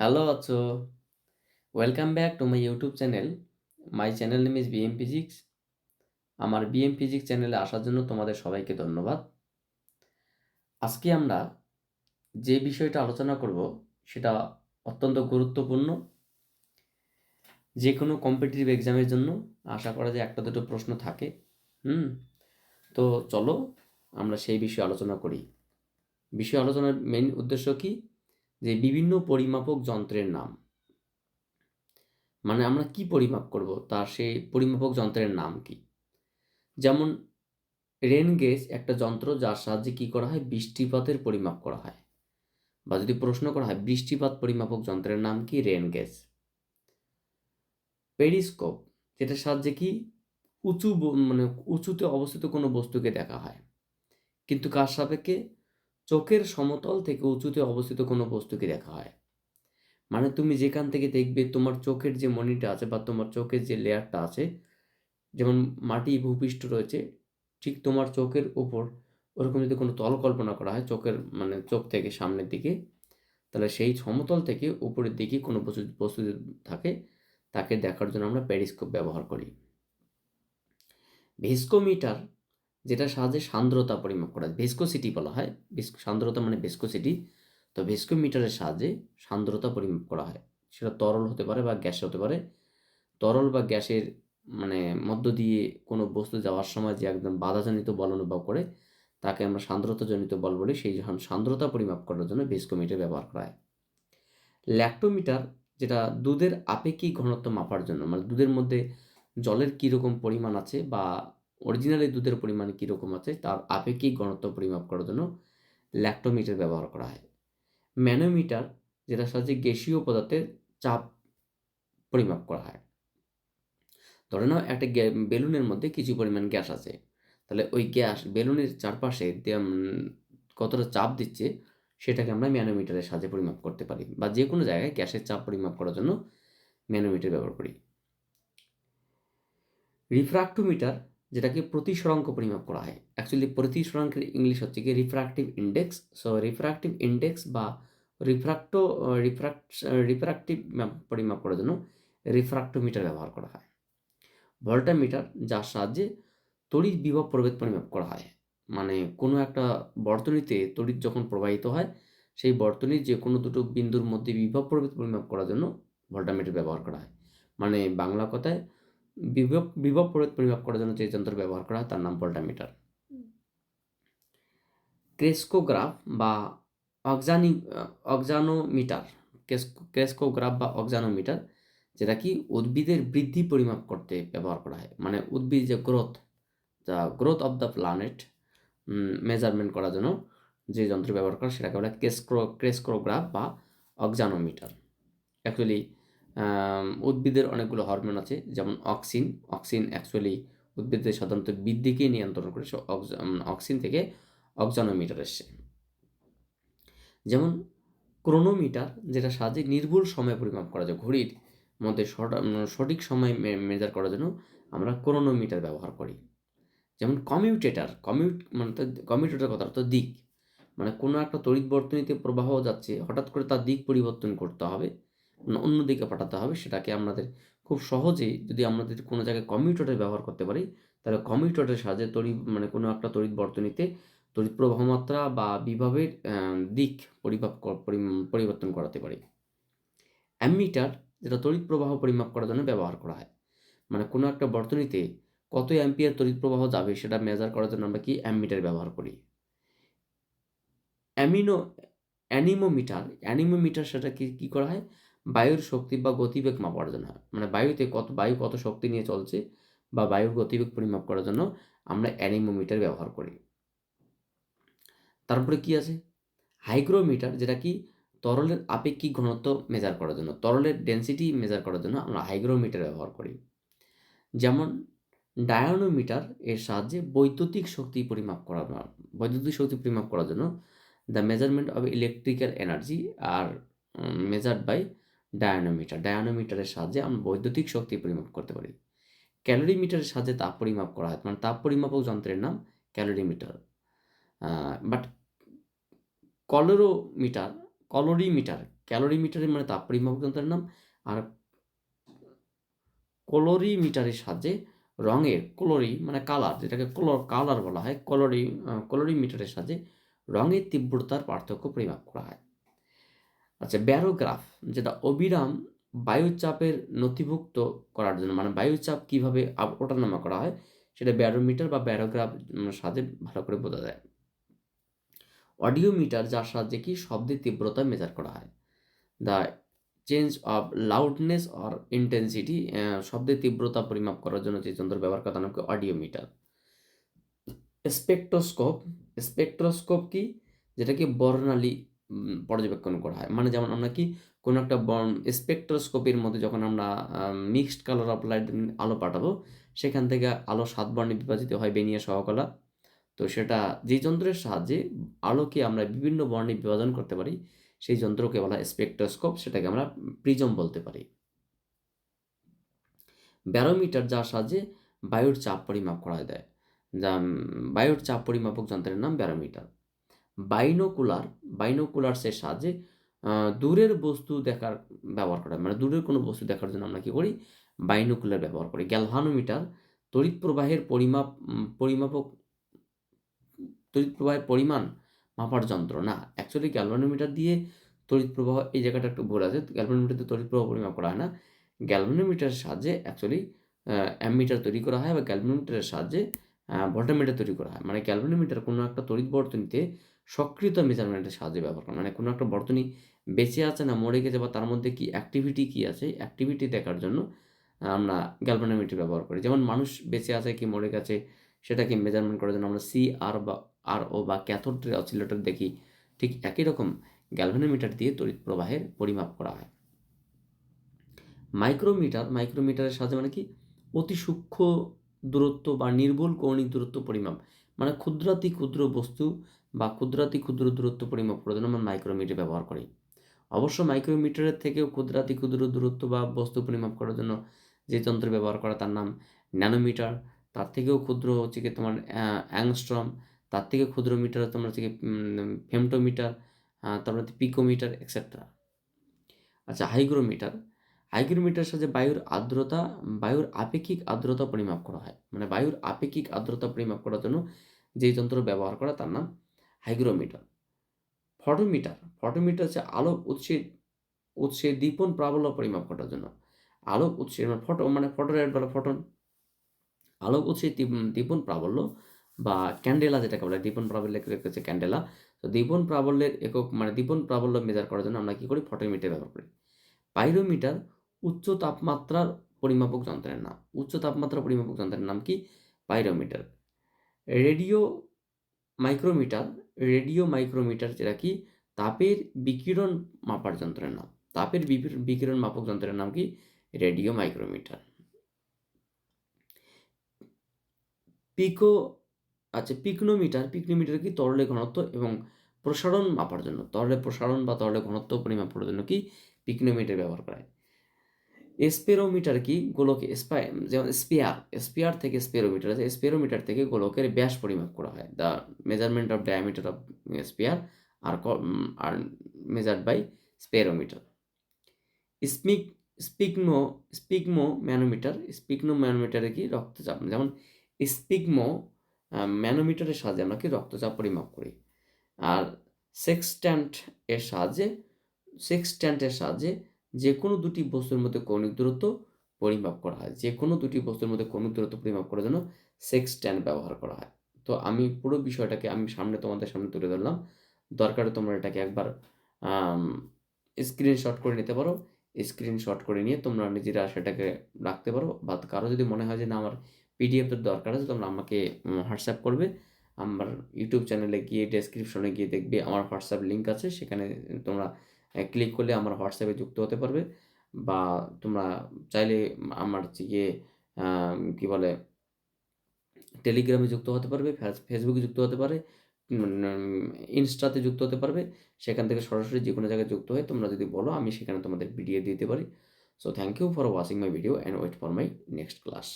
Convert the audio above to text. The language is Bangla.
হ্যালো আছো welcome back to my YouTube channel my channel name is BM physics আমার বিএম ফিজিক্স চ্যানেলে আসার জন্য তোমাদের সবাইকে ধন্যবাদ। আজকে আমরা যে বিষয়টা আলোচনা করব, সেটা অত্যন্ত গুরুত্বপূর্ণ। যে কোনো কম্পিটিটিভ এক্সামের জন্য আশা করা যায় একটা দুটো প্রশ্ন থাকে। হুম? তো চলো আমরা সেই বিষয়ে আলোচনা করি। বিষয় আলোচনার মেন উদ্দেশ্য কি? যে বিভিন্ন পরিমাপক যন্ত্রের নাম। মানে আমরা কি পরিমাপ করব? তার সেই পরিমাপক যন্ত্রের নাম কি? যেমন রেন গেজ একটা যন্ত্র যার সাহায্যে কি করা হয়? বৃষ্টিপাতের পরিমাপ করা হয়। বা যদি প্রশ্ন করা হয়, বৃষ্টিপাত পরিমাপক যন্ত্রের নাম কি? Rain gauge. পেরিস্কোপ, যেটার সাহায্যে কি? উঁচু মানে উঁচুতে অবস্থিত কোনো বস্তুকে দেখা হয়। কিন্তু কার সাপেক্ষে? চোখের সমতল থেকে উঁচুতে অবস্থিত কোনো বস্তুকে দেখা হয়। মানে তুমি যেখান থেকে দেখবে তোমার চোখের যে মনিটা আছে বা তোমার চোখের যে লেয়ারটা আছে, যেমন মাটি ভূপৃষ্ঠ রয়েছে, ঠিক তোমার চোখের উপর ওরকম যদি কোনো তল কল্পনা করা হয় চোখের মানে চোখ থেকে সামনের দিকে, তাহলে সেই সমতল থেকে উপরের দিকে কোনো বস্তু বস্তু থাকে, তাকে দেখার জন্য আমরা প্যারিস্কোপ ব্যবহার করি। ভেস্কোমিটার যেটা সাহায্যে সান্দ্রতা পরিমাপ করা ভেস্কোসিটি বলা হয়। সান্দ্রতা মানে ভেস্কোসিটি তো ভেস্কোমিটারের সাহায্যে সান্দ্রতা পরিমাপ করা হয়। সেটা তরল হতে পারে বা গ্যাস হতে পারে। তরল বা গ্যাসের মানে মধ্য দিয়ে কোনো বস্তু যাওয়ার সময় যে একদম বাধাজনিত বল অনুভব করে, তাকে আমরা সান্দ্রতাজনিত বল বলি। সেই যখন সান্দ্রতা পরিমাপ করার জন্য ভেস্কোমিটার ব্যবহার করা হয়। ল্যাক্টোমিটার যেটা দুধের আপেক্ষিক ঘনত্ব মাপার জন্য মানে দুধের মধ্যে জলের কীরকম পরিমাণ আছে বা অরিজিনালি দুধের পরিমাণ কীরকম আছে, তার আপেক্ষিক ঘনত্ব পরিমাপ করার জন্য ল্যাক্টোমিটার ব্যবহার করা হয়। ম্যানোমিটার যেটা সাহায্যে গ্যাসীয় পদার্থের চাপ পরিমাপ করা হয়। ধরে নাও একটা বেলুনের মধ্যে কিছু পরিমাণ গ্যাস আছে। তাহলে ওই গ্যাস বেলুনের চারপাশে কতটা চাপ দিচ্ছে, সেটাকে আমরা ম্যানোমিটারের সাহায্যে পরিমাপ করতে পারি বা যে কোনো জায়গায় গ্যাসের চাপ পরিমাপ করার জন্য ম্যানোমিটার ব্যবহার করি। রিফ্রাক্টোমিটার যেটাকে প্রতিসরাঙ্ক পরিমাপ করা হয়। অ্যাকচুয়ালি প্রতিসরাঙ্কের ইংলিশ হচ্ছে কি refractive index so refractive index বা রিফ্রাক্টো রিফ্রাক্ট রিফ্রাক্টিভ পরিমাপ করার জন্য রিফ্রাক্টোমিটার ব্যবহার করা হয়। ভল্টামিটার যার সাহায্যে তড়িৎ বিভব প্রভেদ পরিমাপ করা হয়। মানে কোনো একটা বর্তনীতে তড়িৎ যখন প্রবাহিত হয়, সেই বর্তনীর যে কোনো দুটো বিন্দুর মধ্যে বিভব প্রভেদ পরিমাপ করার জন্য ভল্টামিটার ব্যবহার করা হয়। মানে বাংলা কথায় বিভব বিভব পরিমাপ করার জন্য যে যন্ত্র ব্যবহার করা হয় তার নাম ভল্টামিটার ক্রেস্কোগ্রাফ বা অক্সানি অক্সানোমিটার ক্রেস্কোগ্রাফ বা অক্সানোমিটার যেটা কি উদ্ভিদের বৃদ্ধি পরিমাপ করতে ব্যবহার করা হয়। মানে উদ্ভিদ যে growth the growth of the planet measurement করার জন্য যে যন্ত্র ব্যবহার করা সেটাকে বলে ক্রেস্ক্রো ক্রেস্ক্রোগ্রাফ বা অক্সানোমিটার। অ্যাকচুয়ালি উদ্ভিদের অনেকগুলো হরমোন আছে যেমন অক্সিন অক্সিন অ্যাকচুয়ালি উদ্ভিদের সাধারণত বৃদ্ধিকে নিয়ন্ত্রণ করে সে অক্স- উম, অক্সিন থেকে অক্সানোমিটার এসছে। যেমন ক্রোনোমিটার যেটা সাহায্যে নির্ভুল সময় পরিমাপ করা যায় ঘড়ির মধ্যে সঠ- সঠিক সময় মেজার করার জন্য আমরা ক্রোনোমিটার ব্যবহার করি। যেমন কমিউটেটার কমিউট মানে কমিউটেটার কথা তো দিক। মানে কোনো একটা তড়িৎ বর্তনীতে প্রবাহ যাচ্ছে হঠাৎ করে তার দিক পরিবর্তন করতে হবে। মানে অন্য দিকে পাঠাতে হবে, সেটাকে আমাদের খুব সহজেই যদি আমাদের কোনো জায়গায় কমিউটেটার ব্যবহার করতে পারি, তাহলে কমিউটেটারের সাহায্যে তড়িৎ মানে কোনো একটা তড়িৎ বর্তনীতে তড়িৎ প্রবাহ মাত্রা বা বিভবের দিক পরিমাপ পরিবর্তন করাতে পারি। অ্যামিটার যেটা তড়িৎ প্রবাহ পরিমাপ করার জন্য ব্যবহার করা হয়। মানে কোনো একটা বর্তনীতে কত অ্যাম্পিয়ার তড়িৎ প্রবাহ যাবে সেটা মেজার করার জন্য আমরা কি অ্যামিটার ব্যবহার করি? অ্যামিনো, অ্যানিমোমিটার অ্যানিমোমিটার সেটা কি কী করা হয়? বায়ুর শক্তি বা গতিবেগ মাপার জন্য। মানে বায়ুতে কত, বায়ু কত শক্তি নিয়ে চলছে বা বায়ুর গতিবেগ পরিমাপ করার জন্য আমরা অ্যানিমোমিটার ব্যবহার করি। তারপরে কি আছে? হাইগ্রোমিটার যেটা কি তরলের আপেক্ষিক ঘনত্ব মেজার করার জন্য, তরলের ডেন্সিটি মেজার করার জন্য আমরা হাইগ্রোমিটার ব্যবহার করি। যেমন ডায়োনোমিটার এর সাহায্যে বৈদ্যুতিক শক্তি পরিমাপ করা বৈদ্যুতিক শক্তি পরিমাপ করার জন্য the measurement of electrical energy are measured by dynamometer. ডায়োনোমিটারের সাহায্যে আমরা বৈদ্যুতিক শক্তি পরিমাপ করতে পারি। ক্যালোরিমিটারের সাহায্যে তাপ পরিমাপ করা হয়। মানে তাপ পরিমাপক যন্ত্রের নাম ক্যালোরিমিটার। বাট কলোরোমিটার, কলোরিমিটার, ক্যালোরিমিটারের মানে তাপ পরিমাপক যন্ত্রের নাম আর কলোরিমিটারের সাহায্যে রঙের, কলোরি মানে কালার, যেটাকে কলর, কালার বলা হয়, কলোরি কলোরিমিটারের সাহায্যে রঙের তীব্রতার পার্থক্য পরিমাপ করা হয়। আচ্ছা ব্যারোগ্রাফ, যেটা অবিরাম বায়ুচাপের নথিভুক্ত করার জন্য মানে বায়ুচাপ কীভাবে ওঠানামা করা হয়, সেটা ব্যারোমিটার বা ব্যারোগ্রাফ সাহায্যে ভালো করে বোঝা যায়। অডিওমিটার, যার সাহায্যে কি শব্দের তীব্রতা মেজার করা হয়। The change of loudness or intensity শব্দের তীব্রতা পরিমাপ করার জন্য যে যন্ত্র ব্যবহার করা নামকে অডিওমিটার। স্পেকট্রোস্কোপ স্পেকট্রোস্কোপ কি? যেটাকে বর্ণালী পর্যবেক্ষণ করা হয়। মানে যেমন আমরা কি কোনো একটা স্পেকট্রোস্কোপের মধ্যে যখন আমরা মিক্সড কালার অফ লাইট আলো পাঠাবো, সেখান থেকে আলো সাত বর্ণে বিভাজিত হয় বেনিয়া সহকলা। তো সেটা যে যন্ত্রের সাহায্যে আলোকে আমরা বিভিন্ন বর্ণে বিভাজন করতে পারি, সেই যন্ত্রকে বলা স্পেকট্রোস্কোপ সেটাকে আমরা প্রিজম বলতে পারি। ব্যারোমিটার যার সাহায্যে বায়ুর চাপ পরিমাপ করা দেয়। যা বায়ুর চাপ পরিমাপক যন্ত্রের নাম ব্যারোমিটার। বাইনোকুলার বাইনোকুলার্সের সাহায্যে দূরের বস্তু দেখার ব্যবহার করা মানে দূরের কোনো বস্তু দেখার জন্য আমরা কী করি? বাইনোকুলার ব্যবহার করি। গ্যালভানোমিটার তড়িৎ প্রবাহের পরিমাপ পরিমাপক তড়িৎ প্রবাহের পরিমাণ মাপার যন্ত্র। না অ্যাকচুয়ালি গ্যালভানোমিটার দিয়ে তড়িৎ প্রবাহ এই জায়গাটা একটু ভুল আছে গ্যালভানোমিটার দিয়ে তড়িৎ প্রবাহ পরিমাপ করা হয় না। গ্যালভানোমিটারের সাহায্যে অ্যাকচুয়ালি অ্যামিটার তৈরি করা হয় বা গ্যালভানোমিটারের সাহায্যে ভোল্টামিটার তৈরি করা হয়। মানে গ্যালভানোমিটার কোনো একটা তড়িৎ বর্তনীতে সক্রিয়ত মেজারমেন্টের সাহায্যে ব্যবহার করা। মানে কোনো একটা বর্তনী বেঁচে আছে না মরে গেছে বা তার মধ্যে কি অ্যাক্টিভিটি কী আছে অ্যাক্টিভিটি দেখার জন্য আমরা গ্যালভানোমিটার ব্যবহার করি। যেমন মানুষ বেঁচে আছে কি মরে গেছে, সেটাকে মেজারমেন্ট করার জন্য আমরা সি আর বা আর ও বা ক্যাথোড অসিলেটর দেখি। ঠিক একই রকম গ্যালভানোমিটার দিয়ে তড়িৎ প্রবাহের পরিমাপ করা হয়। মাইক্রোমিটার মাইক্রোমিটারের সাহায্যে মানে কি? অতি সূক্ষ্ম দূরত্ব বা নির্ভুল কৌণিক দূরত্ব পরিমাপ। মানে ক্ষুদ্রাতি ক্ষুদ্র বস্তু বা ক্ষুদ্রাতি ক্ষুদ্র দূরত্ব পরিমাপ করার জন্য আমরা মাইক্রোমিটার ব্যবহার করি। অবশ্য মাইক্রোমিটারের থেকেও ক্ষুদ্রাতি ক্ষুদ্র দূরত্ব বা বস্তু পরিমাপ করার জন্য যে যন্ত্র ব্যবহার করা, তার নাম ন্যানোমিটার তার থেকেও ক্ষুদ্র হচ্ছে কি তোমার অ্যাংস্ট্রম তার থেকে ক্ষুদ্র মিটার তোমার হচ্ছে কি ফেমটোমিটার তারপরে পিকোমিটার এক্সেট্রা আচ্ছা হাইগ্রোমিটার হাইগ্রোমিটার সাথে বায়ুর আর্দ্রতা, বায়ুর আপেক্ষিক আর্দ্রতা পরিমাপ করা হয়। মানে বায়ুর আপেক্ষিক আর্দ্রতা পরিমাপ করার জন্য যে যন্ত্র ব্যবহার করা তার নাম হাইগ্রোমিটার। ফটোমিটার ফটোমিটার হচ্ছে আলোক উৎসের উৎসে দীপন প্রাবল্য পরিমাপ করার জন্য। আলোক উৎসের মানে ফটো মানে ফটো রেড বলে ফটন। আলোক উৎসের দীপন প্রাবল্য বা ক্যান্ডেলা যেটাকে বলে দীপন প্রাবল্য রেখেছে ক্যান্ডেলা। তো দীপন প্রাবল্যের একক মানে দীপন প্রাবল্য মেজার করার জন্য আমরা কী করি? ফটোমিটার ব্যবহার করি। পাইরোমিটার উচ্চ তাপমাত্রার পরিমাপক যন্ত্রের নাম। উচ্চ তাপমাত্রা পরিমাপক যন্ত্রের নাম কি? Pyrometer. Radio micrometer radio micrometer যেটা কি? তাপের বিকিরণ মাপার যন্ত্রের নাম। তাপের বিকিরণ মাপক যন্ত্রের নাম কি? Radio micrometer. পিকো আচ্ছা পিকনোমিটার পিকনোমিটার কি? তরলে ঘনত্ব এবং প্রসারণ মাপার জন্য। তরলে প্রসারণ বা তরলে ঘনত্ব পরিমাপ করার জন্য কি? পিকনোমিটার ব্যবহার করা হয়। স্পেরোমিটার কি? গোলকে যেমন স্পেয়ার স্পেয়ার থেকে স্পেরোমিটার আছে, স্পেরোমিটার থেকে গোলকের ব্যাস পরিমাপ করা হয়। The measurement of diameter of sphere are are measured by spherometer sphyg sphygmo manometer স্পিকনো ম্যানোমিটারে কি? রক্তচাপ, যেমন স্পিকমো ম্যানোমিটারের সাহায্যে আমরা কি? রক্তচাপ পরিমাপ করি। আর সেক্সট্যান্ট এর সাহায্যে সেক্সট্যান্টের সাহায্যে যে কোনো দুটি বস্তুর মধ্যে কৌণিক দূরত্ব পরিমাপ করা হয়। যে কোনো দুটি বস্তুর মধ্যে কৌণিক দূরত্ব পরিমাপ করার জন্য সেক্সট্যান্ট ব্যবহার করা হয়। তো আমি পুরো বিষয়টাকে আমি সামনে তোমাদের সামনে তুলে ধরলাম। দরকারে তোমরা এটাকে একবার স্ক্রিনশট করে নিতে পারো। স্ক্রিনশট করে নিয়ে তোমরা নিজেরা সেটাকে রাখতে পারো। বা কারও যদি মনে হয় যে না, আমার পিডিএফের দরকার আছে, তোমরা আমাকে হোয়াটসঅ্যাপ করবে। আমার ইউটিউব চ্যানেলে গিয়ে ডেসক্রিপশনে গিয়ে দেখবে। আমার হোয়াটসঅ্যাপ লিঙ্ক আছে, সেখানে তোমরা ক্লিক করলে আমার হোয়াটসঅ্যাপে যুক্ত হতে পারবে বা তোমরা চাইলে আমার গিয়ে কী বলে টেলিগ্রামে যুক্ত হতে পারবে ফেসবুকে যুক্ত হতে পারে ইনস্টাতে যুক্ত হতে পারবে। সেখান থেকে সরাসরি যে কোনো জায়গায় যুক্ত হয়ে তোমরা যদি বলো, আমি সেখানে তোমাদের ভিডিও দিতে পারি। So thank you for watching my video and wait for my next class